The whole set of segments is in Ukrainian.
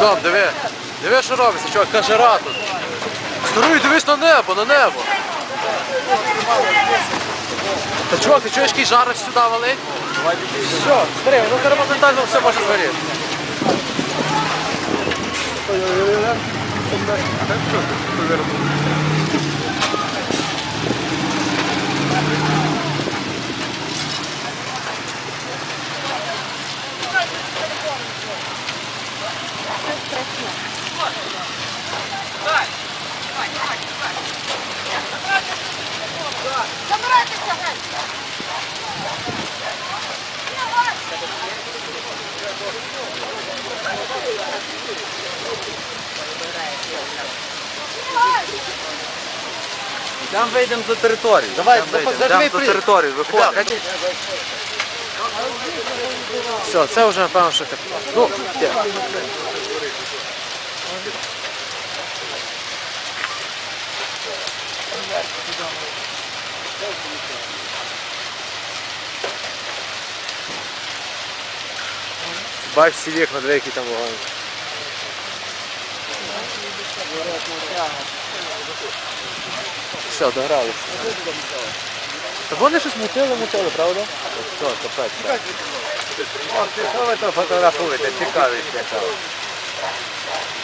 Вадом, диви. Диви, що робиться, чувак, яка жара тут. Старуй, дивись на небо, на небо. Та чувак, ти чуєш, який жар сюди валить? Все, старий, ну зараз моментально все може згоріти. Забирайтеся Там вийдемо за територію. Давай, Там вийдемо. при- до території, виходимо. Все, це вже напевно, що так. Ну, є. Бач всі вікна, які там вогонь. Все, догралися. Та вони щось мутили, мутили, правда? Все, капець. Хлопці, що ви то фотографуєте? Цікавість яка.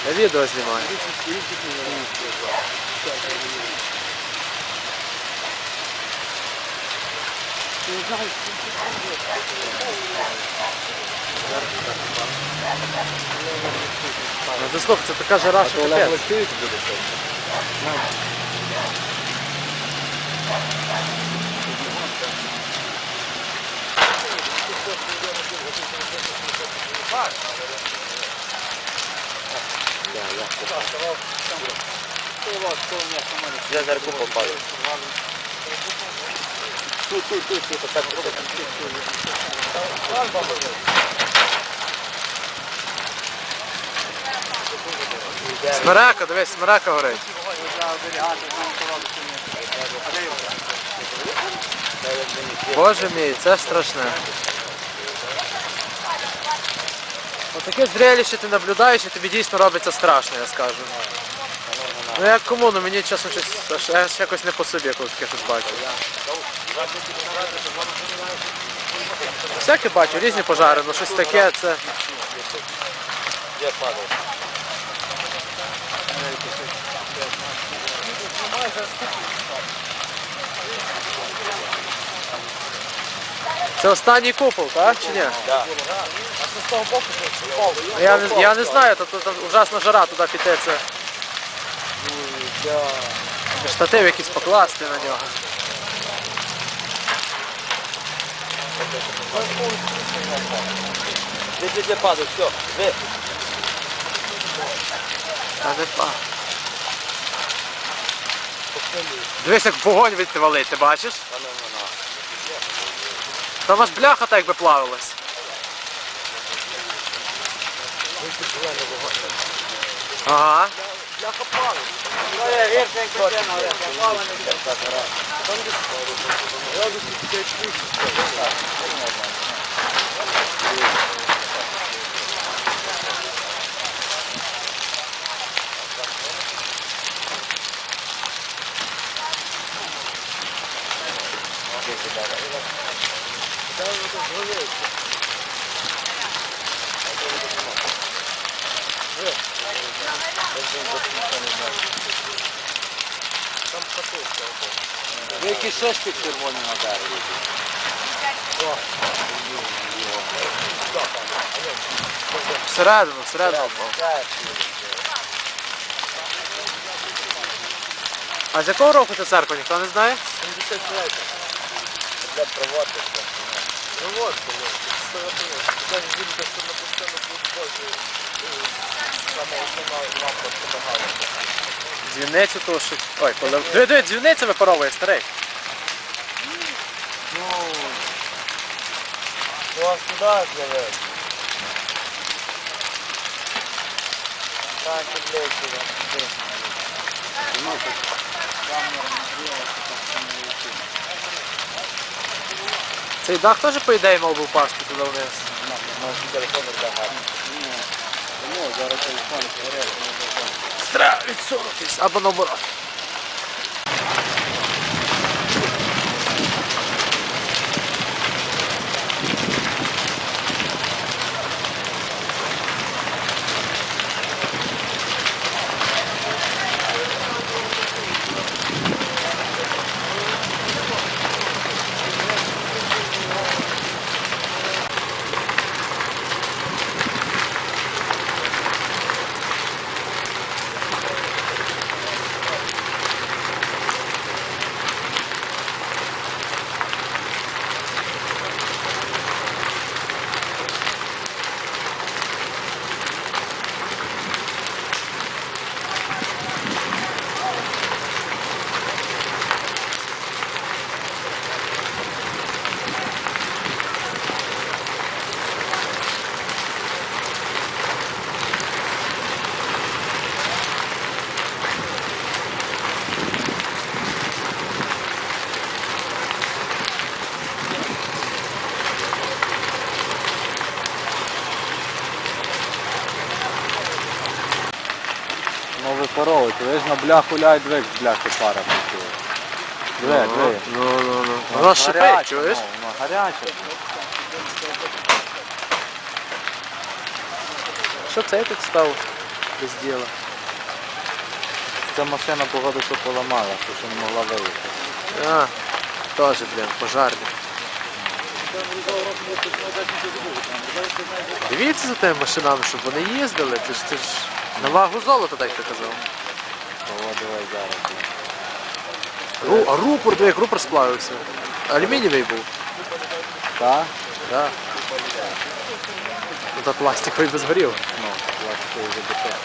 Я відео знімаю. Ну ти слухай, це така жара, що капець. Я зерку попаю. Тут, тут, тут, тут, так, тут, тут, тут. Смерека, дивись, смерека горить. Боже мій, це страшне. Отаке зрелище ти наблюдаєш і тобі дійсно робиться страшно, я скажу. Ну як кому, ну мені чесно щось аж- аж якось не по собі, коли таке щось бачу. Всяке бачу, різні пожари, ну щось таке це. Де падав? Це останній купол, так? Чи ні? Так. Я не, я не знаю, то, то, ужасна жара туди піти. Це штатив якийсь покласти на нього. Де, де, де падав? Все, де? А не па. Дивись, як вогонь від валить, ти бачиш? Та. Там аж бляха так якби плавилась. Ага. Ja kapal. No je vječno kočeno, je kapal ne vidim. Tam gdje su. Ja bi se ti kaj spušio. Ne znam. Які шишки червоні на дереві. Всередину, всередину. А з якого року ця церква, ніхто не знає? 73 Для проводки. Проводки, Ж він що на постійно службові. Саме основна лампа допомагала. Дзвіницю тушить. Ой, коли. Диви, диви, дзвіниця випаровує, старий. Ну, ну аж туди з'явився. Так, і блядь, Цей дах теж, по ідеї, мав би впасти туди вниз. Згорить. Треба відсунутись або наоборот. Ну випаровують, ви ж на бляху ляй двиг з бляхи пара працює. Диви, диви. Ну, ну, ну. Воно шипить, Гаряче, чуєш? ну, Воно гаряче. Що цей тут став без діла? Ця машина погоду що поламала, що ще не могла виїхати. А, теж, блін, пожарник. Дивіться за тими машинами, щоб вони їздили. Це ж, це ж на вагу золота, так ти казав. О, давай зараз. Ру, а рупор, як рупор сплавився. Алюмінієвий був. Так? Так. Ну, та пластиковий без горів. Ну, пластиковий вже дефект.